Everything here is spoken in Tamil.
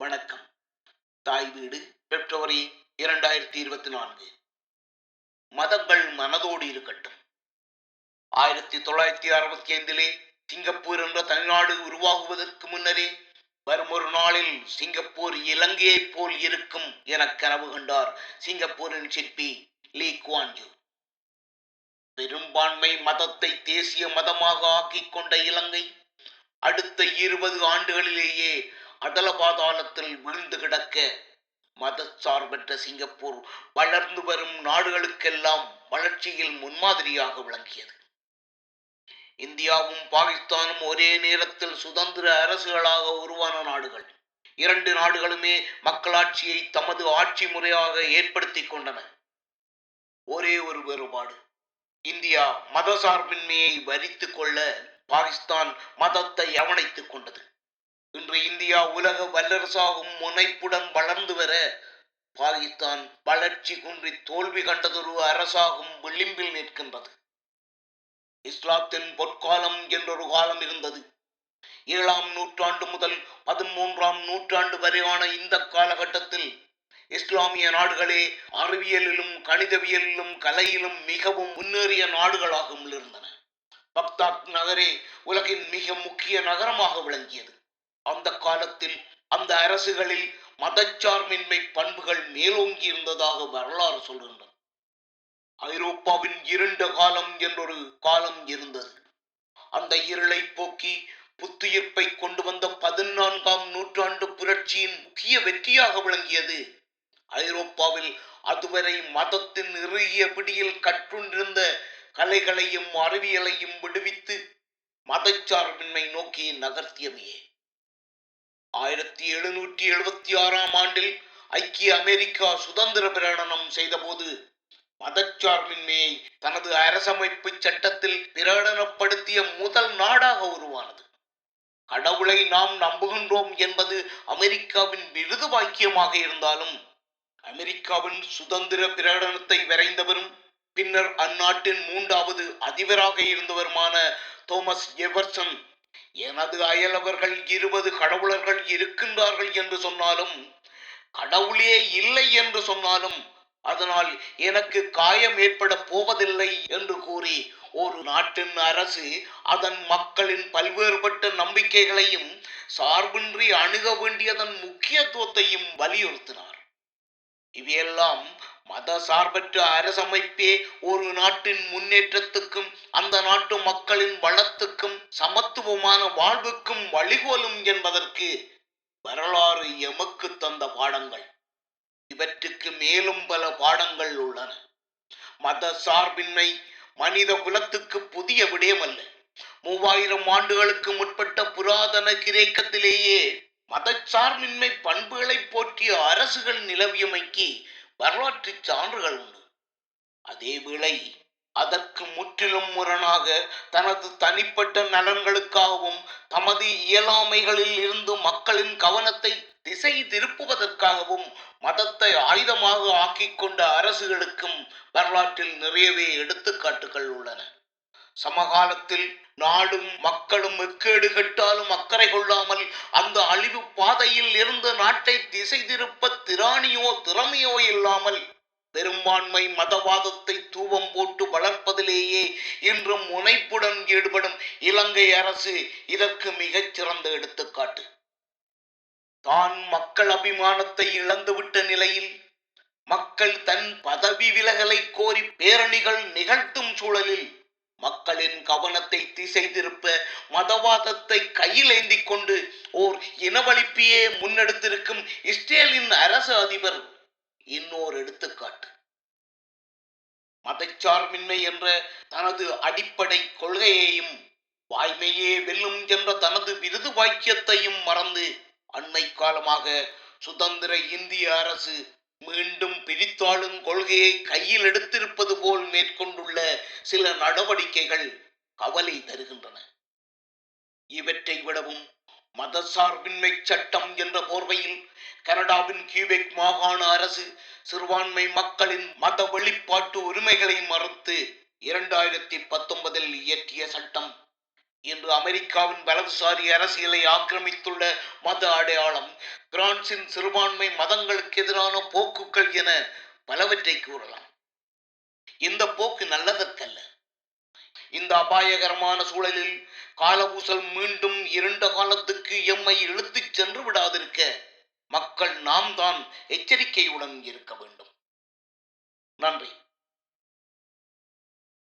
வணக்கம். தாய் வீடு பிப்ரவரி இரண்டாயிரத்தி இருபத்தி நான்கு. மதங்கள் மனதோடு இருக்கட்டும். ஆயிரத்தி தொள்ளாயிரத்தி அறுபத்தி ஐந்திலே சிங்கப்பூர் என்ற தனிநாடு உருவாகுவதற்கு முன்னரே வரும் ஒரு நாளில் சிங்கப்பூர் இலங்கையைப் போல் இருக்கும் என கனவு கண்டார் சிங்கப்பூரின் சிற்பி லீ குவான்ஜூ பெரும்பான்மை மதத்தை தேசிய மதமாக ஆக்கிக் கொண்ட இலங்கை அடுத்த இருபது ஆண்டுகளிலேயே அடல பாதாளத்தில் வீழ்ந்து கிடக்க மதச்சார்பற்ற சிங்கப்பூர் வளர்ந்து வரும் நாடுகளுக்கெல்லாம் வளர்ச்சியில் முன்மாதிரியாக விளங்கியது. இந்தியாவும் பாகிஸ்தானும் ஒரே நேரத்தில் சுதந்திர அரசுகளாக உருவான நாடுகள். இரண்டு நாடுகளுமே மக்களாட்சியை தமது ஆட்சி முறையாக ஏற்படுத்திக் கொண்டன. ஒரே ஒரு வேறுபாடு. இந்தியா மதசார்பின்மையை வரித்து கொள்ள பாகிஸ்தான் மதத்தை அவணைத்துக் கொண்டது. இன்று இந்தியா உலக வல்லரசாகும் முனைப்புடன் வளர்ந்து வர பாகிஸ்தான் வளர்ச்சி குன்றி தோல்வி கண்டதொரு அரசாகும் விளிம்பில் நிற்கின்றது. இஸ்லாத்தின் பொற்காலம் என்றொரு காலம் இருந்தது. ஏழாம் நூற்றாண்டு முதல் பதிமூன்றாம் நூற்றாண்டு வரையான இந்த காலகட்டத்தில் இஸ்லாமிய நாடுகளே அறிவியலிலும் கணிதவியலிலும் கலையிலும் மிகவும் முன்னேறிய நாடுகளாகவும் இருந்தன. பக்தாக் நகரே உலகின் மிக முக்கிய நகரமாக விளங்கியது. அந்த காலத்தில் அந்த அரசுகளில் மதச்சார்பின்மை பண்புகள் மேலோங்கி இருந்ததாக வரலாறு சொல்கின்றன. ஐரோப்பாவின் இருண்ட காலம் என்றொரு காலம் இருந்தது. அந்த இருளை போக்கி புத்துயிர்ப்பை கொண்டு வந்த பதினான்காம் நூற்றாண்டு புரட்சியின் முக்கிய வெற்றியாக விளங்கியது. ஐரோப்பாவில் அதுவரை மதத்தின் இறுகிய பிடியில் கற்றுண்டிருந்த கலைகளையும் அறிவியலையும் விடுவித்து மதச்சார்பின்மை நோக்கி நகர்த்தியமையே. ஆயிரத்தி எழுநூற்றி எழுபத்தி ஆறாம் ஆண்டில் ஐக்கிய அமெரிக்கா சுதந்திர பிரகடனம் செய்தபோது மதச்சார்பின்மையை தனது அரசமைப்பு சட்டத்தில் பிரகடனப்படுத்திய முதல் நாடாக உருவானது. கடவுளை நாம் நம்புகின்றோம் என்பது அமெரிக்காவின் விருது வாக்கியமாக இருந்தாலும் அமெரிக்காவின் சுதந்திர பிரகடனத்தை வரைந்தவரும் பின்னர் அந்நாட்டின் மூன்றாவது அதிபராக இருந்தவருமான தோமஸ் எவர்சன் எனது அயலவர்கள் இருபது கடவுளர்கள் இருக்கின்றார்கள் என்று சொன்னாலும் கடவுளே இல்லை என்று சொன்னாலும் அதனால் எனக்கு காயம் ஏற்பட போவதில்லை என்று கூறி ஒரு நாட்டின் அரசு அதன் மக்களின் பல்வேறுபட்ட நம்பிக்கைகளையும் சார்பின்றி அணுக வேண்டியதன் முக்கியத்துவத்தையும் வலியுறுத்தினார். இவையெல்லாம் மத சார்பற்ற அரசமைப்பே ஒரு நாட்டின் முன்னேற்றத்துக்கும் அந்த நாட்டு மக்களின் வளத்துக்கும் சமத்துவமான வாழ்வுக்கும் வழிகோலும் என்பதற்கு வரலாறு எமக்கு தந்த பாடங்கள். இவற்றுக்கு மேலும் பல பாடங்கள் உள்ளன. மத சார்பின்மை மனித குலத்துக்கு புதிய விடயமல்ல. மூவாயிரம் ஆண்டுகளுக்கு முற்பட்ட புராதன கிரேக்கத்திலேயே மதச்சார்பின்மை பண்புகளை போற்றிய அரசுகள் நிலவியமைக்கு வரலாற்று சான்றுகள் உண்டு. அதேவேளை அதற்கு முற்றிலும் முரணாக தனது தனிப்பட்ட நலன்களுக்காகவும் தமது இயலாமைகளில் இருந்து மக்களின் கவனத்தை திசை திருப்புவதற்காகவும் மதத்தை ஆயுதமாக ஆக்கிக் கொண்ட அரசுகளுக்கும் வரலாற்றில் நிறையவே எடுத்துக்காட்டுகள் உள்ளன. சமகாலத்தில் நாடும் மக்களும் எக்கேடு கெட்டாலும் அக்கறை கொள்ளாமல் அந்த அழிவு பாதையில் இருந்த நாட்டை திசை திருப்ப திராணியோ திறமையோ இல்லாமல் பெரும்பான்மை மதவாதத்தை தூவம் போட்டு வளர்ப்பதிலேயே இன்றும் முனைப்புடன் ஈடுபடும் இலங்கை அரசு இதற்கு மிகச் சிறந்த எடுத்துக்காட்டு. தான் மக்கள் அபிமானத்தை இழந்துவிட்ட நிலையில் மக்கள் தன் பதவி விலகலை கோரி பேரணிகள் நிகழ்த்தும் சூழலில் மக்களின் கவனத்தை திசை திருப்ப மதவாதத்தை கையில் ஏந்தி கொண்டு ஓர் இனவழிப்பையே முன்னெடுத்திருக்கும் இஸ்ரேலின் அரசு அதிபர் இன்னொரு எடுத்துக்காட்டு. மதச்சார்பின்மை என்ற தனது அடிப்படை கொள்கையையும் வாய்மையே வெல்லும் என்ற தனது விருது வாக்கியத்தையும் மறந்து அண்மை காலமாக சுதந்திர இந்திய அரசு மீண்டும் பிரித்தாளும் கொள்கையை கையில் எடுத்திருப்பது போல் மேற்கொண்டுள்ள சில நடவடிக்கைகள் கவலை தருகின்றன. இவற்றை விடவும் மதசார்பின்மை சட்டம் என்ற போர்வையில் கனடாவின் கியூபெக் மாகாண அரசு சிறுபான்மை மக்களின் மத வெளிப்பாட்டு உரிமைகளை மறுத்து இரண்டாயிரத்தி பத்தொன்பதில் இயற்றிய சட்டம். இன்று அமெரிக்காவின் வலதுசாரி அரசியலை ஆக்கிரமித்துள்ள மத அடையாளம் பிரான்சின் சிறுபான்மை மதங்களுக்கு எதிரான போக்குகள் என பலவற்றை கூறலாம். இந்த போக்கு நல்லதற்கல்ல. இந்த அபாயகரமான சூழலில் காலபூசல் மீண்டும் இரண்டு காலத்துக்கு எம்மை இழுத்துச் சென்று விடாதிருக்க மக்கள் நாம் தான் எச்சரிக்கையுடன் இருக்க வேண்டும். நன்றி.